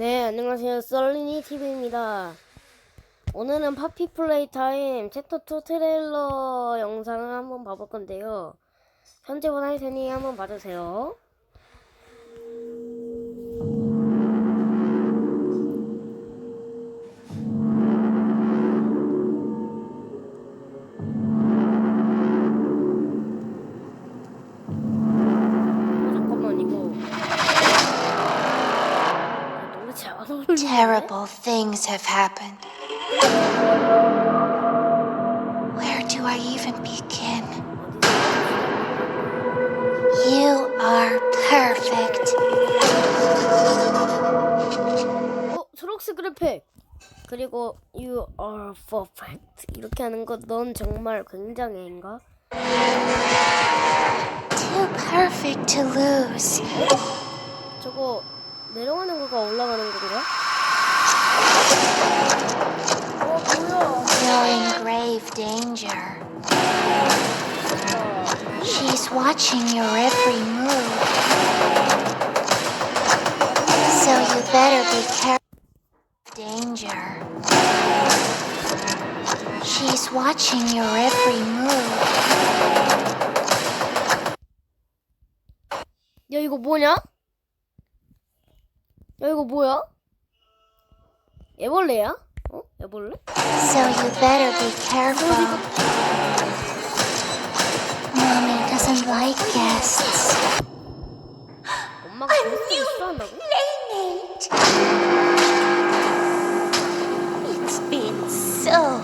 네, 안녕하세요. 썰리니 TV입니다. 오늘은 파피 플레이 타임 챕터 2 트레일러 영상을 한번 봐볼 건데요. 현재보다 할 테니 한번 봐주세요. Terrible things have happened. Where do I even begin? You are perfect. 어, 초록색 그래픽. 그리고 you are perfect. 이렇게 하는 거 넌 정말 굉장해인가? Too perfect to lose. 저거 내려가는 거가 올라가는 건가? 어, 뭐야? You're in grave danger. She's watching your every move. So you better be careful. of Danger. She's watching your every move. 야, 이거 뭐냐? 야 이거 뭐야? 애벌레야? 어? 애벌레? So you better be careful. Mommy doesn't like guests. 엄마가 I 그렇게 knew. 싫어한다고? Name it. It's been so